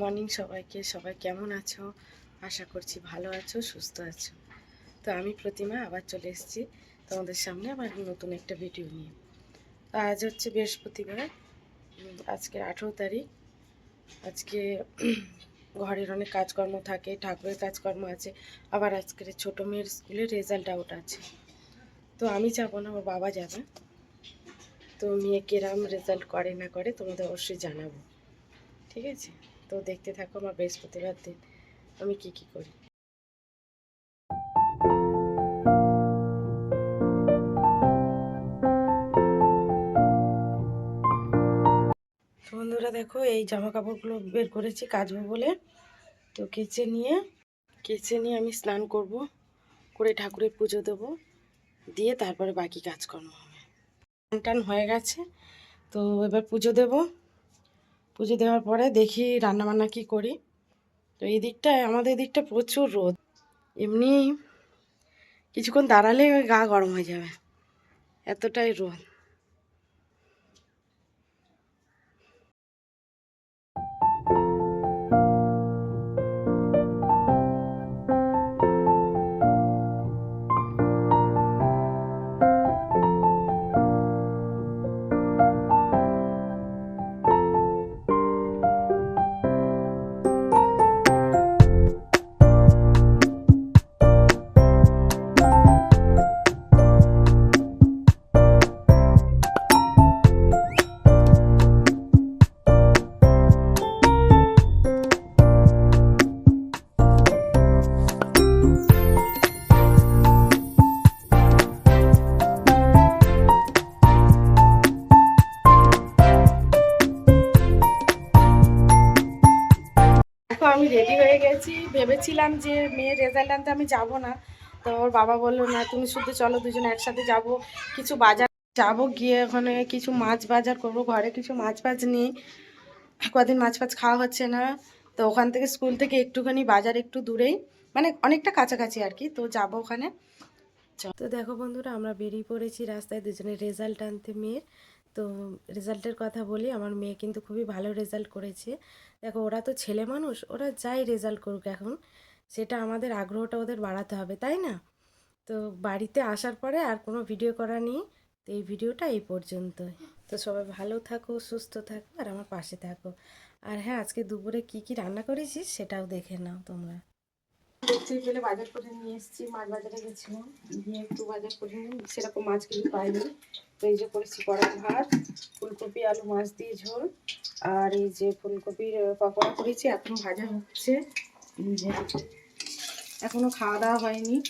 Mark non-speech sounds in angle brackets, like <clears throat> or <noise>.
Morning সবাইকে। সবাই কেমন আছো? আশা করছি ভালো আছো, সুস্থ আছো। তো আমি প্রতিমা, আবার চলে এসেছি তোমাদের সামনে আবার নতুন একটা ভিডিও নিয়ে। আজ হচ্ছে বৃহস্পতিবার আজকে আঠেরো তারিখ। আজকে <clears throat> ঘরের অনেক কাজকর্ম থাকে, ঠাকুরের কাজকর্ম আছে, আবার আজকের ছোটো মেয়ের স্কুলে রেজাল্ট আউট আছে। তো আমি যাব না, আমার বাবা যাবে। তো মেয়ে কিরাম রেজাল্ট করে না করে তোমাদের অবশ্যই জানাব। ঠিক আছে? তো দেখতে থাকো আমার বৃহস্পতিবার দিন। আমি কি কি করি? বন্ধুরা দেখো, এই জামা কাপড়গুলো বের করেছি কাচবো বলে। তো কেচে নিয়ে কেচে নিয়ে আমি স্নান করব, করে ঠাকুরের পুজো দেবো। দিয়ে তারপরে বাকি কাজকর্ম হবে। টান হয়ে গেছে, তো এবার পুজো দেব। পুজো দেওয়ার পরে দেখি রান্নাবান্না কি করি। তো এই দিকটায়, আমাদের দিকটা প্রচুর রোদ। এমনি কিছুক্ষণ দাঁড়ালে গা গরম হয়ে যাবে। এতটাই রোদ। আমি রেডি হয়ে গেছি। ভেবেছিলাম যে মেয়ের রেজাল্ট আনতে আমি যাব না। তো ওর বাবা বলল, না, তুমি শুধু চলো, দুজনে একসাথে যাব। কিছু বাজার যাব গিয়ে ওখানে, কিছু মাছ বাজার করব। ঘরে কিছু মাছ ফাছ নিই। কদিন মাছ ফাছ খাওয়া হচ্ছে না। তো ওখান থেকে স্কুল থেকে একটুখানি বাজার একটু দূরেই মানে অনেকটা কাছাকাছি আর কি। তো যাব ওখানে। তো দেখো বন্ধুরা, আমরা বেরিয়ে পড়েছি রাস্তায়। দুজনে রেজাল্ট আনতে মেয়ের। তো রেজাল্টের কথা বলি, আমার মেয়ে কিন্তু খুবই ভালো রেজাল্ট করেছে। দেখো, ওরা তো ছেলে মানুষ, ওরা যাই রেজাল্ট করুক এখন, সেটা আমাদের আগ্রহটা ওদের বাড়াতে হবে, তাই না? তো বাড়িতে আসার পরে আর কোনো ভিডিও করা নেই, তো এই ভিডিওটা এই পর্যন্তই। তো সবাই ভালো থাকো, সুস্থ থাকো, আর আমার পাশে থাকো। আর হ্যাঁ আজকে দুপুরে কি কি রান্না করেছিস সেটাও দেখে নাও তোমরা। বাজার করে নিয়ে এসেছি, মাছ বাজারে গেছিলাম, গিয়ে একটু বাজার করে নিই সেরকম মাছ কিন্তু পাইনি। এই যে করেছি গরম ভাত, ফুলকপি, আলু, মাছ দিয়ে ঝোল। আর এই যে ফুলকপির পকোড়া করেছি, এখনও ভাজা হচ্ছে। এই যে, এখনও খাওয়া দাওয়া হয়নি।